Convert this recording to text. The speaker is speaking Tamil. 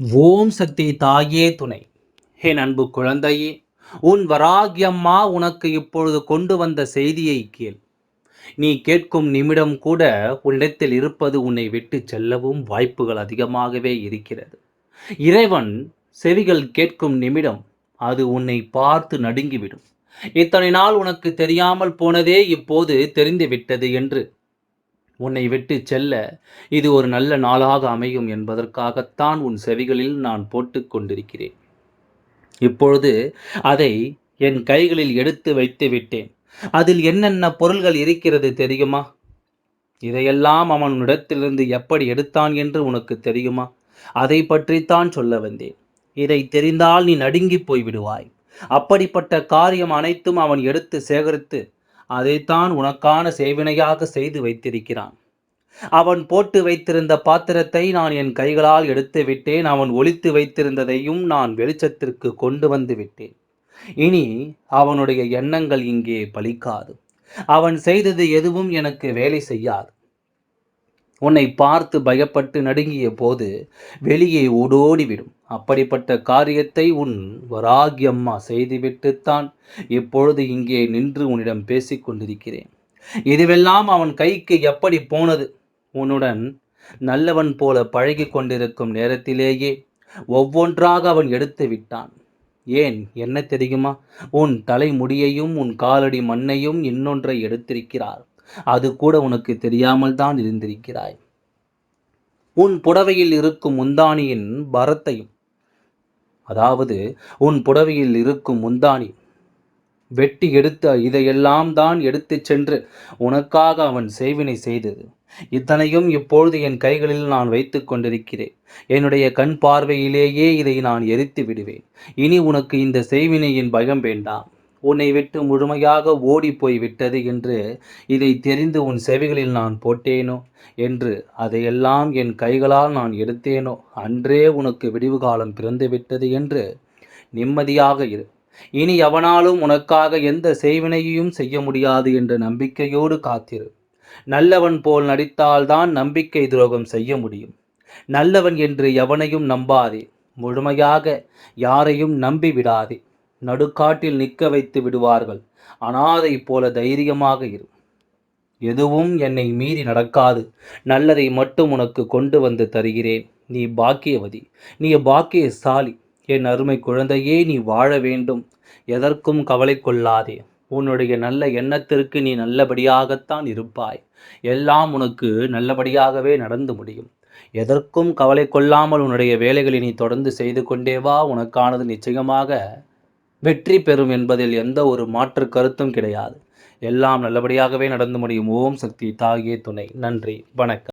ஓம் சக்தி தாயே துணை. என் அன்பு குழந்தையே உன் வராகியம்மா உனக்கு இப்பொழுது கொண்டு வந்த செய்தியை கேள். நீ கேட்கும் நிமிடம் கூட உன்னிடத்தில் இருப்பது உன்னை விட்டு செல்லவும் வாய்ப்புகள் அதிகமாகவே இருக்கிறது. இறைவன் செவிகள் கேட்கும் நிமிடம் அது உன்னை பார்த்து நடுங்கிவிடும். இத்தனை நாள் உனக்கு தெரியாமல் போனதே இப்போது தெரிந்துவிட்டது என்று உன்னை விட்டு செல்ல இது ஒரு நல்ல நாளாக அமையும் என்பதற்காகத்தான் உன் செவிகளில் நான் போட்டு கொண்டிருக்கிறேன். இப்பொழுது அதை என் கைகளில் எடுத்து வைத்து விட்டேன். அதில் என்னென்ன பொருள்கள் இருக்கிறது தெரியுமா? இதையெல்லாம் அவனிடத்திலிருந்து எப்படி எடுத்தான் என்று உனக்கு தெரியுமா? அதை பற்றித்தான் சொல்ல வந்தேன். இதை தெரிந்தால் நீ நடுங்கி போய்விடுவாய். அப்படிப்பட்ட காரியம் அனைத்தும் அவன் எடுத்து சேகரித்து அதைத்தான் உனக்கான சேவினையாக செய்து வைத்திருக்கிறான். அவன் போட்டு வைத்திருந்த பாத்திரத்தை நான் என் கைகளால் எடுத்து விட்டேன். அவன் ஒழித்து வைத்திருந்ததையும் நான் வெளிச்சத்திற்கு கொண்டு வந்து விட்டேன். இனி அவனுடைய எண்ணங்கள் இங்கே பலிக்காது. அவன் செய்தது எதுவும் எனக்கு வேலை செய்யாது. உன்னை பார்த்து பயப்பட்டு நடுங்கிய போது வெளியே ஓடோடிவிடும். அப்படிப்பட்ட காரியத்தை உன் வராகியம்மா செய்துவிட்டுத்தான் இப்பொழுது இங்கே நின்று உன்னிடம் பேசிக் கொண்டிருக்கிறேன். இதுவெல்லாம் அவன் கைக்கு எப்படி போனது? உன்னுடன் நல்லவன் போல பழகி கொண்டிருக்கும் நேரத்திலேயே ஒவ்வொன்றாக அவன் எடுத்து விட்டான். ஏன்? என்ன தெரியுமா? உன் தலைமுடியையும் உன் காலடி மண்ணையும் இன்னொன்றை எடுத்திருக்கிறார். அது கூட உனக்கு தெரியாமல் தான் இருந்திருக்கிறாய். உன் புடவையில் இருக்கும் முந்தானியின் பரத்தையும் அதாவது உன் புடவையில் இருக்கும் முந்தானி வெட்டி எடுத்த இதையெல்லாம் தான் எடுத்துச் சென்று உனக்காக அவன் சேவினை செய்தது. இத்தனையும் இப்பொழுது என் கைகளில் நான் வைத்து கொண்டிருக்கிறேன். என்னுடைய கண் பார்வையிலேயே இதை நான் எரித்து விடுவேன். இனி உனக்கு இந்த செய்வினையின் பயம் வேண்டாம். உன்னை விட்டு முழுமையாக ஓடி போய்விட்டது என்று இதை தெரிந்து உன் செவிகளில் நான் போட்டேனோ? என்று அதையெல்லாம் என் கைகளால் நான் எடுத்தேனோ? அன்றே உனக்கு விடிவு காலம் பிறந்துவிட்டது என்று நிம்மதியாக இரு. இனி எவனாலும் உனக்காக எந்த செய்வினையையும் செய்ய முடியாது என்ற நம்பிக்கையோடு காத்திரு. நல்லவன் போல் நடித்தால்தான் நம்பிக்கை துரோகம் செய்ய முடியும். நல்லவன் என்று எவனையும் நம்பாதே. முழுமையாக யாரையும் நம்பி விடாதே நடுக்காட்டில் நிற்க வைத்து விடுவார்கள். அனாதை போல தைரியமாக இரு. எதுவும் என்னை மீறி நடக்காது. நல்லதை மட்டும் உனக்கு கொண்டு வந்து தருகிறேன். நீ பாக்கியவதி. நீ பாக்கியசாலி. என் அருமை குழந்தையே நீ வாழ வேண்டும். எதற்கும் கவலை கொள்ளாதே. உன்னுடைய நல்ல எண்ணத்திற்கு நீ நல்லபடியாகத்தான் இருப்பாய். எல்லாம் உனக்கு நல்லபடியாகவே நடந்து முடியும். எதற்கும் கவலை கொள்ளாமல் உன்னுடைய வேலைகளை நீ தொடர்ந்து செய்து கொண்டே வா. உனக்கானது நிச்சயமாக வெற்றி பெறும் என்பதில் எந்த ஒரு மாற்று கருத்தும் கிடையாது. எல்லாம் நல்லபடியாகவே நடந்து முடியும். ஓம் சக்தி தாகிய துணை. நன்றி. வணக்கம்.